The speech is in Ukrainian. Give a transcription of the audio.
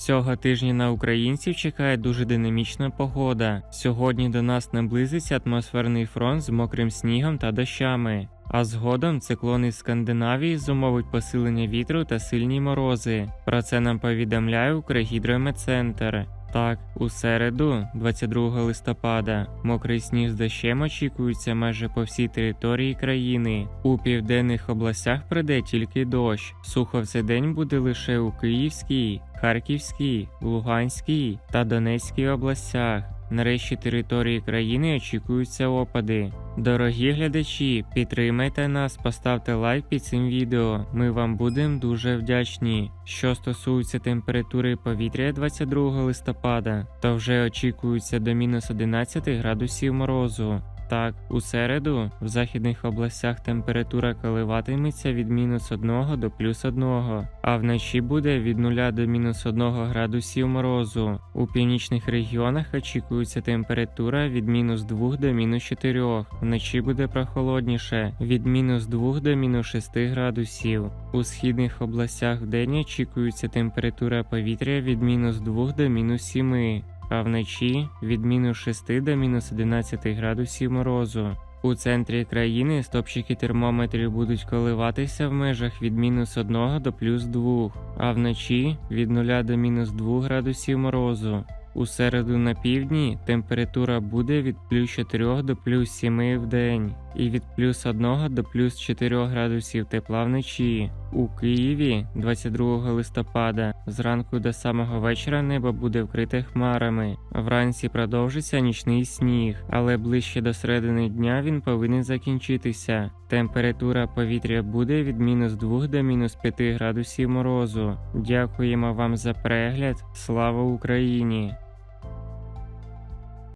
Цього тижня на українців чекає дуже динамічна погода. Сьогодні до нас наблизиться атмосферний фронт з мокрим снігом та дощами. А згодом циклон із Скандинавії зумовить посилення вітру та сильні морози. Про це нам повідомляє Укргідрометцентр. Так, у середу, 22 листопада, мокрий сніг з дощем очікується майже по всій території країни. У південних областях прийде тільки дощ. Сухо в цей день буде лише у Київській, Харківській, Луганській та Донецькій областях. Нарешті території країни очікуються опади. Дорогі глядачі, підтримайте нас, поставте лайк під цим відео. Ми вам будемо дуже вдячні. Що стосується температури повітря 22 листопада, то вже очікується до мінус 11 градусів морозу. Так, у середу в західних областях температура коливатиметься від мінус 1 до плюс 1, а вночі буде від 0 до мінус 1 градусів морозу. У північних регіонах очікується температура від мінус 2 до мінус 4. Вночі буде прохолодніше від мінус 2 до мінус 6 градусів. У східних областях вдень очікується температура повітря від мінус 2 до мінус 7 а вночі від мінус 6 до мінус 11 градусів морозу. У центрі країни стопчики термометрів будуть коливатися в межах від мінус 1 до плюс 2, а вночі від 0 до мінус 2 градусів морозу. У середу на півдні температура буде від плюс 4 до плюс 7 в день і від плюс 1 до плюс 4 градусів тепла вночі. У Києві 22 листопада зранку до самого вечора небо буде вкрите хмарами. Вранці продовжиться нічний сніг, але ближче до середини дня він повинен закінчитися. Температура повітря буде від мінус 2 до мінус 5 градусів морозу. Дякуємо вам за перегляд. Слава Україні!